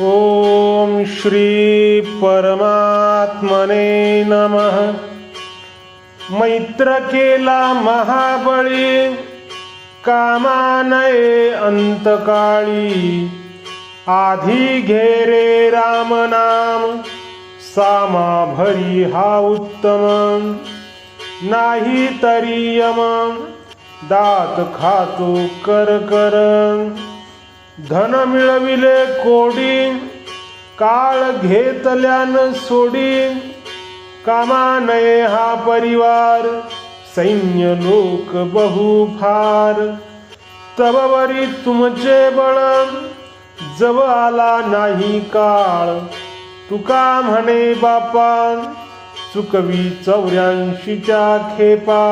ॐ श्री परमात्मने नमः। मैत्र केला महाबळी कामानये अंतकाळी आधी घेरे राम नाम सामा भरी हा उत्तम। नाही तरी यम दात खातो कर कर। धन मिळविले कोडी काळ घेतल्यान सोडी. कामा नये हा परिवार सैन्य लोक बहु फार तबवरी तुमचे बळ जव आला नाही काळ. तुका म्हणे बापा चुकवी चौऱ्याऐंशीच्या खेपा.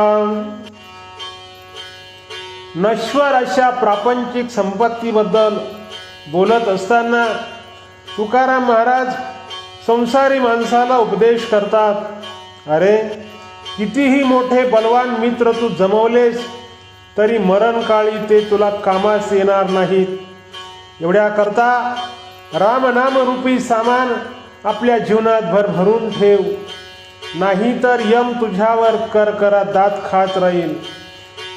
नश्वर अशा प्रापंचिक संपत्तीबद्दल बोलत असताना तुकाराम महाराज संसारी माणसाला उपदेश करतात अरे कितीही मोठे बलवान मित्र तू जमवलेस तरी मरणकाळी ते तुला कामास येणार नाहीत. एवढ्याकरता रामनामरूपी सामान आपल्या जीवनात भर भरून ठेव. नाही तर यम तुझ्यावर करकरा दात खात राहील.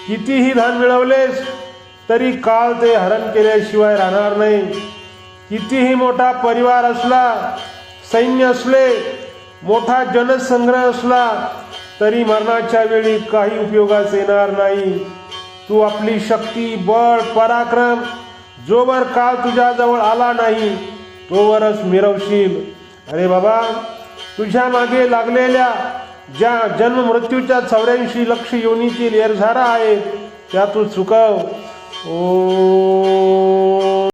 कितीही धन मिळवलेस तरी काळ ते हरण केल्याशिवाय राहणार नाही. कितीही मोठा परिवार असला सैन्य असले मोठा जनसंग्रह असला तरी मरणाच्या वेळी काही उपयोगास येणार नाही. तू आपली शक्ती बळ पराक्रम जोवर काळ तुझ्याजवळ आला नाही तोवरच मिरवशील. अरे बाबा तुझ्या मागे लागलेल्या ज्या जन्म मृत्यूच्या चौऱ्याऐंशी लक्ष योनीतील एरझारा आहे त्या तू चुकव ओ.